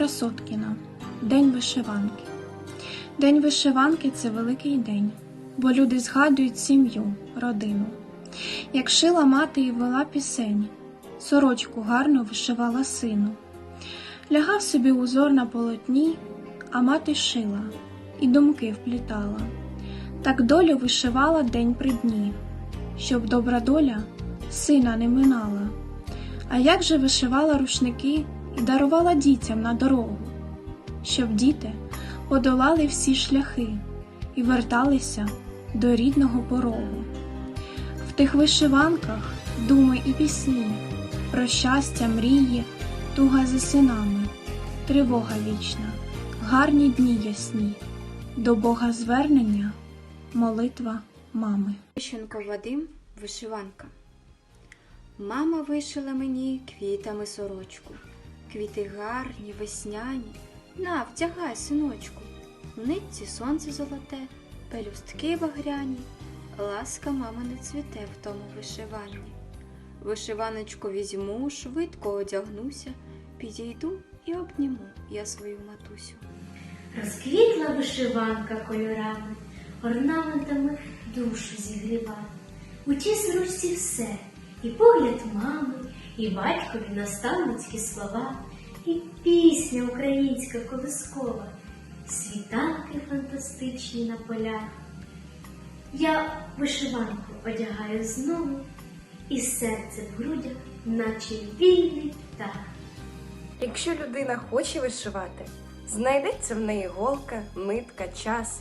Красоткіна День вишиванки. День вишиванки це великий день, бо люди згадують сім'ю, родину. Як шила мати і вела пісень, сорочку гарно вишивала сину. Лягав собі узор на полотні, а мати шила і думки вплітала. Так долю вишивала день при дні, щоб добра доля сина не минала. А як же вишивала рушники дарувала дітям на дорогу, щоб діти подолали всі шляхи і верталися до рідного порогу. В тих вишиванках думи і пісні, про щастя, мрії, туга за синами, тривога вічна, гарні дні ясні, до Бога звернення, молитва мами. Тищенко Вадим вишиванка. Мама вишила мені квітами сорочку. Квіти гарні, весняні. На, вдягай, синочку. Нитці сонце золоте, пелюстки багряні. Ласка мама не цвіте в тому вишиванні. Вишиваночку візьму, швидко одягнуся, підійду і обніму я свою матусю. Розквітла вишиванка кольорами, орнаментами душу зігріва. У тій зручці все, і погляд мами, і батькові наставницькі слова, і пісня українська колискова, світанки фантастичні на полях. Я вишиванку одягаю знову, і серце в грудях, наче вільний птах. Якщо людина хоче вишивати, знайдеться в неї голка, нитка, час,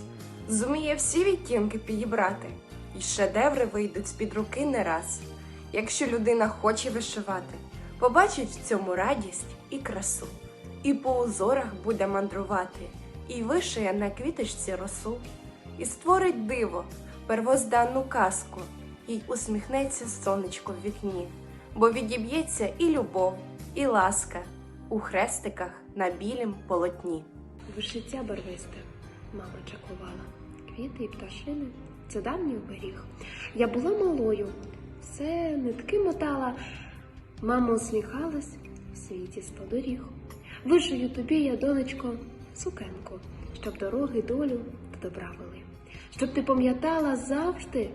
зуміє всі відтінки підібрати, і шедеври вийдуть з-під руки не раз. Якщо людина хоче вишивати, побачить в цьому радість і красу, і по узорах буде мандрувати, і вишиє на квіточці росу, і створить диво, первозданну казку, і усміхнеться сонечко в вікні, бо відіб'ється і любов, і ласка у хрестиках на білім полотні. Вишиття барвисте, мама чаклувала. Квіти і пташини це давній оберіг. Я була малою, все нитки мотала. Мама усміхалась в світі сто доріг. Вишию тобі, я, донечко, сукенку, щоб дороги долю до добра вели. Щоб ти пам'ятала завжди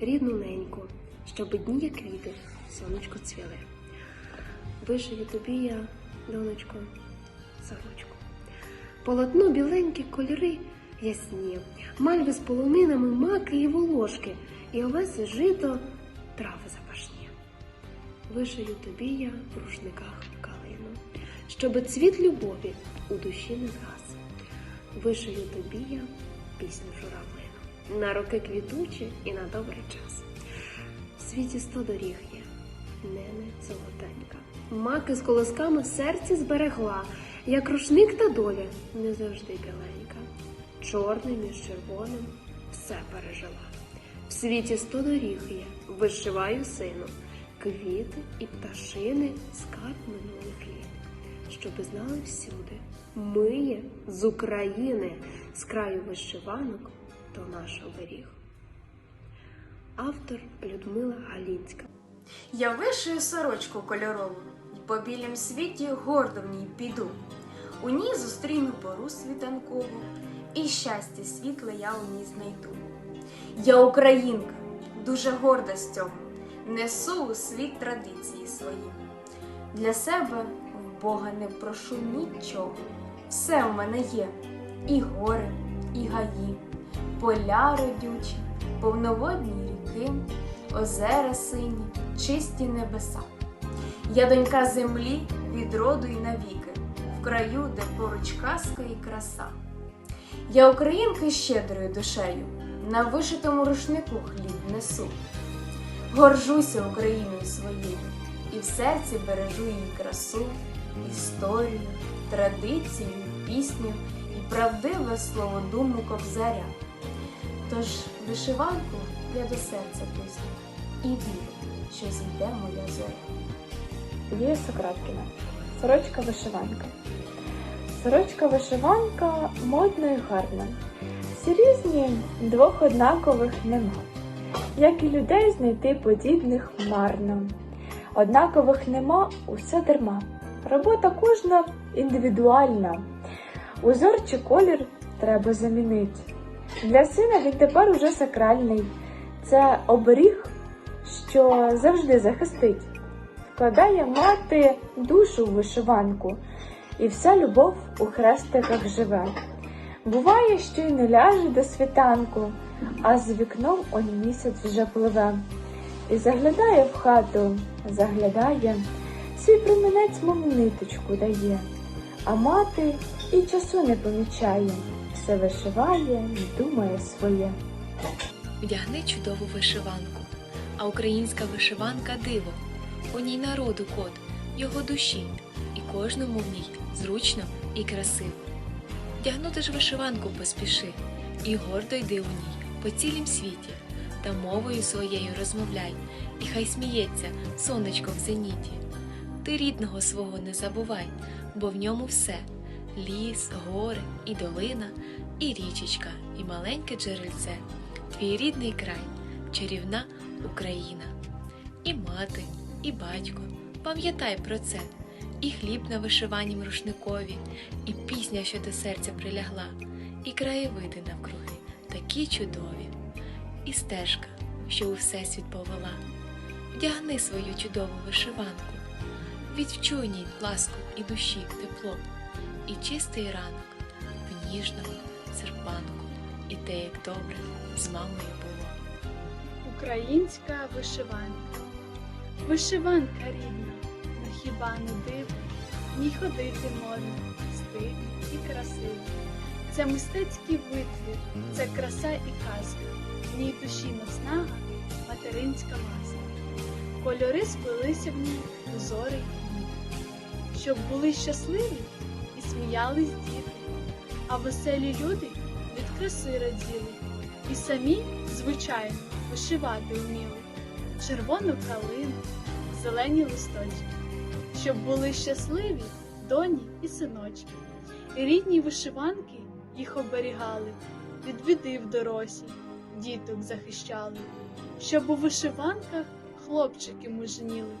рідну неньку, щоб дні, як квіти, сонечко цвіли. Вишию тобі я, донечко, сорочку. Полотно біленькі кольори ясні, мальви з полонинами, маки і волошки, і овеси жито, трави запашні. Вишию тобі я в рушниках калину, щоби цвіт любові у душі не згас. Вишию тобі я пісню журавлину, на роки квітучі і на добрий час. В світі сто доріг є, нене золотенька. Маки з колосками серці зберегла, як рушник та доля не завжди біленька. Чорний між червоним все пережила. В світі сто доріг є, вишиваю сину, квіти і пташини скарб минулих літ. Щоби знали всюди, ми є з України, з краю вишиванок то наш оберіг. Автор Людмила Галінська. Я вишию сорочку кольорову, й по білім світі гордо в ній піду. У ній зустріну пору світанкову, і щастя світле я у ній знайду. Я українка, дуже горда з цього, несу у світ традиції свої. Для себе в Бога не прошу нічого. Все у мене є: і гори, і гаї, поля родючі, повноводні ріки, озера сині, чисті небеса. Я донька землі від роду й навіки, в краю, де поруч казка і краса. Я українка щедрою душею, на вишитому рушнику хліб несу. Горжуся Україною своєю, і в серці бережу її красу, історію, традицію, пісню і правдиве слово думу кобзаря. Тож вишиванку я до серця писню і вірю, що зійде моя зоря. Лія Сократкіна. Сорочка вишиванка. Сорочка вишиванка модна і гарна. Всі різні, двох однакових нема. Як і людей знайти подібних марно. Однакових нема усе дарма. робота кожна індивідуальна. Узор чи колір треба замінити. Для сина він тепер уже сакральний. Це оберіг, що завжди захистить. Вкладає мати душу в вишиванку, і вся любов у хрестиках живе. Буває, що й не ляже до світанку, а з вікном он місяць вже пливе. І заглядає в хату, заглядає, свій промінець, мов ниточку дає, а мати і часу не помічає, все вишиває, й думає своє. Вдягни чудову вишиванку, а українська вишиванка диво. У ній народу код, його душі, і кожному в ній зручно і красиво. Вдягнути ж вишиванку поспіши, і гордо йди у ній по цілім світі, та мовою своєю розмовляй, і хай сміється сонечко в зеніті. Ти рідного свого не забувай, бо в ньому все ліс, гори і долина, і річечка, і маленьке джерельце, твій рідний край, чарівна Україна. І мати, і батько, пам'ятай про це, і хліб на вишиванім рушникові, і пісня, що до серця прилягла, і краєвиди навкруги, такі чудові, і стежка, що у всесвіт повела. Вдягни свою чудову вишиванку, відчуй ній ласку і душі тепло, і чистий ранок в ніжному серпанку, і те, як добре з мамою було. Українська вишиванка. Вишиванка рідна, хіба не дивно, в ній ходити можна, стильно і красиво. Це мистецький витвір, це краса і казка, в ній душі наснага, материнська ласка. Кольори сплелися в ній узори й дні, щоб були щасливі і сміялись діти, а веселі люди від краси раділи, і самі, звичайно, вишивати вміли. Червону калину, зелені листочки, щоб були щасливі доні і синочки. І рідні вишиванки їх оберігали, від біди в доросі, діток захищали, щоб у вишиванках хлопчики мужніли,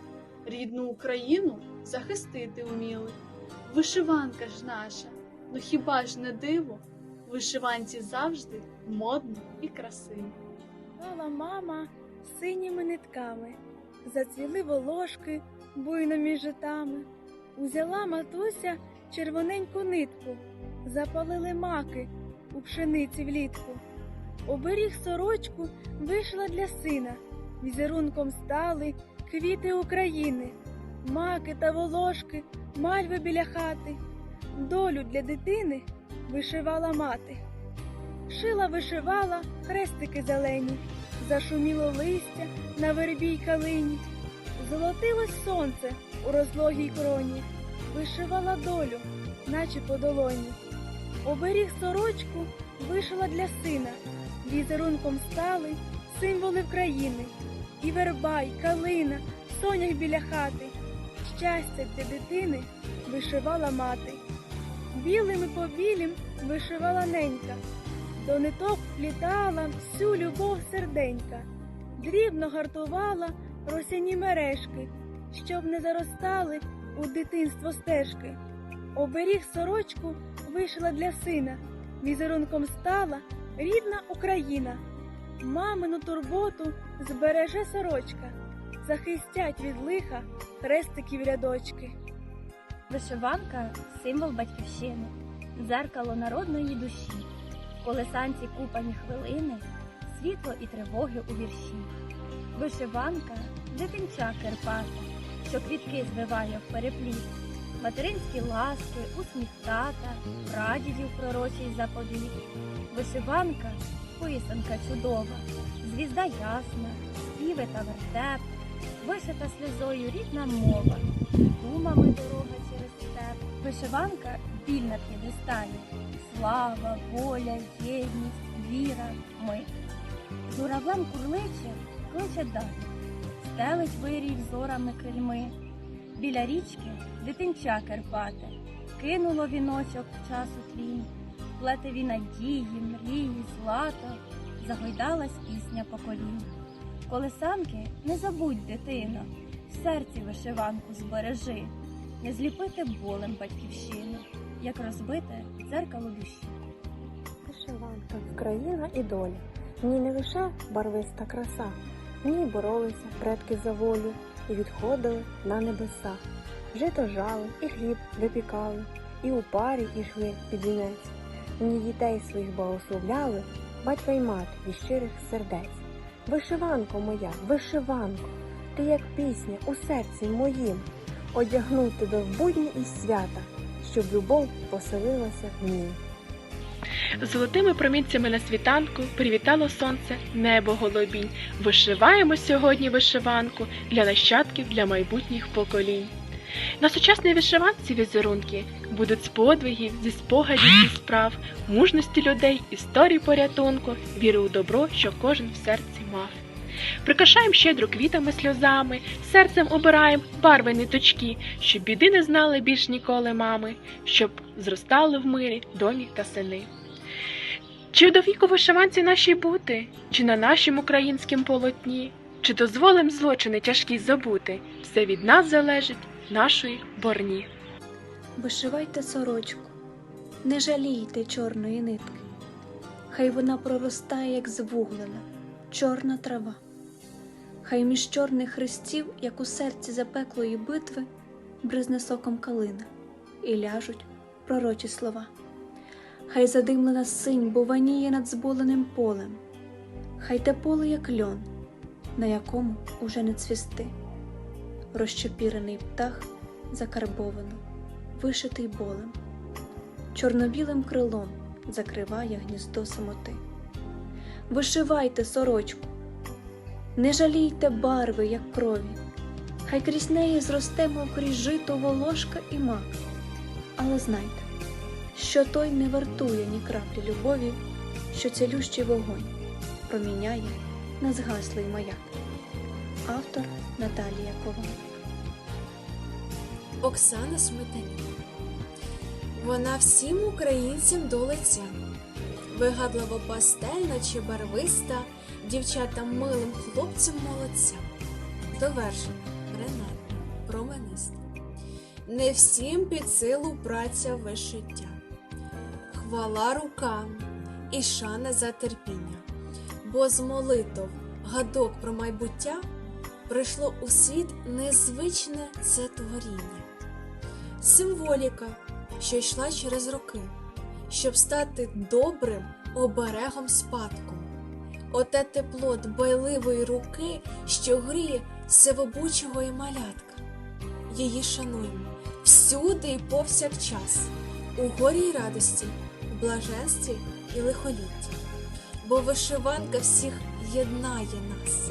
рідну Україну захистити вміли. Вишиванка ж наша, ну хіба ж не диво? Вишиванці завжди модно і красиво. Мала мама синіми нитками, зацвіли волошки буйно між житами. Узяла матуся червоненьку нитку, запалили маки у пшениці влітку. Оберіг сорочку вийшла для сина, візерунком стали квіти України, маки та волошки, мальви біля хати. Долю для дитини вишивала мати. Шила вишивала хрестики зелені, зашуміло листя на вербій калині, золотилось сонце у розлогій кроні, вишивала долю, наче по долоні. Оберіг сорочку вишила для сина, візерунком стали символи країни, і верба, й калина, сонях біля хати. Щастя для дитини вишивала мати. Білим і по білім вишивала ненька. До ниток плітала всю любов серденька, дрібно гартувала росяні мережки, щоб не заростали у дитинство стежки. Оберіг сорочку вишила для сина, візерунком стала рідна Україна. Мамину турботу збереже сорочка, захистять від лиха хрестиків рядочки. Вишиванка символ батьківщини, дзеркало народної душі, колесанці купані хвилини, світло і тривоги у вірші. Вишиванка дитинча Керпата, що квітки звиває в перепліт, материнські ласки, усміх тата, прадідів пророчий заповіт. Вишиванка писанка чудова, звізда ясна, співи та вертеп, вишита сльозою рідна мова, думами дорога через степ. Вишиванка біль на п'єдесталі, слава, воля, єдність, віра, ми. Журавлем курличе, кличе далі, стелить вирій зорами крильми. Біля річки дитинча Керпате, кинуло віночок в часу тлінь, плетеві надії, мрії, злато, загойдалась пісня поколінь. Колесанки не забудь, дитино, в серці вишиванку збережи. не зліпити болем батьківщину, як розбите дзеркало душі. Вишиванка, Україна і доля. В не лише барвиста краса, в боролися предки за волю і відходили на небеса. Жито жали, і хліб випікали, і у парі ішли під вінець. В дітей своїх благословляли, батька й мати від щирих сердець. Вишиванко моя, вишиванко, ти як пісня у серці моїм, одягну тебе в будні і свята, щоб любов поселилася в ній. Золотими промінцями на світанку привітало сонце, небо голубінь. Вишиваємо сьогодні вишиванку для нащадків, для майбутніх поколінь. На сучасній вишиванці візерунки будуть з подвигів, зі спогадів і справ, мужності людей, історій порятунку, віри у добро, що кожен в серці мав. Прикрашаємо щедро квітами сльозами, серцем обираємо барви ниточки, щоб біди не знали більш ніколи мами, щоб зростали в мирі доні та сини. Чи до віку вишиванці нашій бути, чи на нашім українськім полотні, чи дозволим злочини тяжкі забути, все від нас залежить, нашої борні. Вишивайте сорочку, не жалійте чорної нитки. Хай вона проростає, як звуглена, чорна трава. Хай між чорних хрестів, як у серці запеклої битви, бризне соком калина, і ляжуть пророчі слова. Хай задимлена синь буваніє над зболеним полем, хай те поле, як льон, на якому уже не цвісти. Розчепірений птах закарбовано, вишитий болем, чорнобілим крилом закриває гніздо самоти. Вишивайте сорочку, не жалійте барви, як крові, хай крізь неї зросте, мов крізь жито волошка і мак. Але знайте, що той не вартує ні краплі любові, що цілющий вогонь проміняє на згаслий маяк. Автор Наталія Коваль. Оксана Сметанюк. Вона всім українцям до лиця. Вигадливо пастельна чи барвиста, дівчатам милим хлопцям молодця. Довершена, бренетна, промениста. Не всім під силу праця вишиття. Хвала рукам і шана за терпіння, бо з молитов гадок про майбуття прийшло у світ незвичне це творіння, символіка, що йшла через роки, щоб стати добрим оберегом спадком. Оте тепло дбайливої руки, що гріє сивобучого і малятка. Її шануємо всюди і повсякчас, у горі й радості, в блаженстві і лихолітті, бо вишиванка всіх єднає нас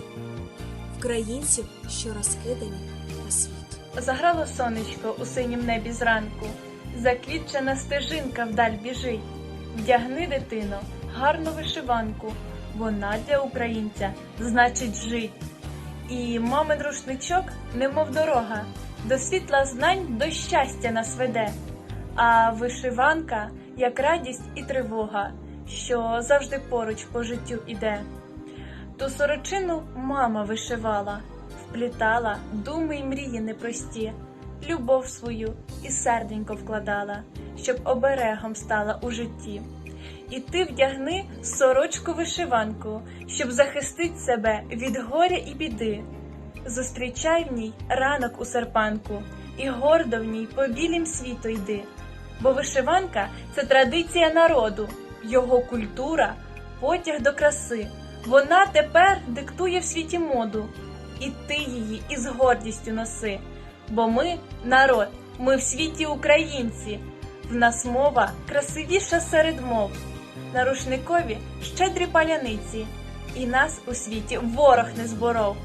українців, що розкидані по світі. Заграло сонечко у синім небі зранку, заквітчена стежинка вдаль біжить. Вдягни, дитино, гарну вишиванку, вона для українця значить жить. І мамин рушничок, немов дорога, до світла знань, до щастя нас веде. А вишиванка як радість і тривога, що завжди поруч по життю іде. Ту сорочину мама вишивала, вплітала думи й мрії непрості, любов свою і серденько вкладала, щоб оберегом стала у житті. І ти вдягни сорочку вишиванку, щоб захистить себе від горя і біди. Зустрічай в ній ранок у серпанку, і гордо в ній по білім світу йди. Бо вишиванка це традиція народу, його культура, потяг до краси. Вона тепер диктує в світі моду, і ти її із гордістю носи. Бо ми народ, ми в світі українці, в нас мова красивіша серед мов. На рушникові щедрі паляниці, і нас у світі ворог не зборов.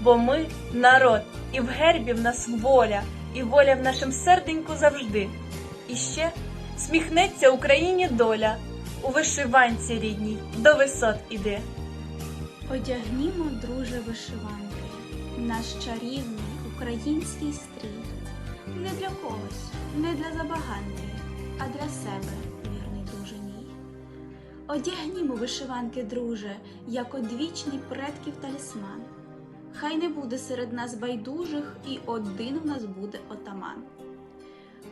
Бо ми народ, і в гербі в нас воля, і воля в нашім серденьку завжди. І ще сміхнеться Україні доля, у вишиванці рідній до висот іди. Одягнімо, друже, вишиванки, наш чарівний український стрій. Не для когось, не для забаганної, а для себе. Одягнімо вишиванки, друже, як одвічний предків талісман. Хай не буде серед нас байдужих, і один в нас буде отаман.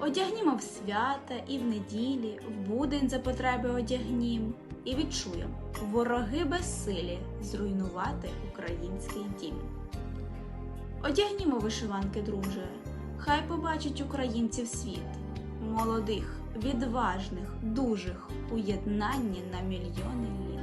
Одягнімо в свята і в неділі, в будень за потреби одягнім, і відчуєм, вороги безсилі зруйнувати український дім. Одягнімо вишиванки, друже, хай побачить українців світ, молодих, відважних, дужих у єднанні на мільйони літ.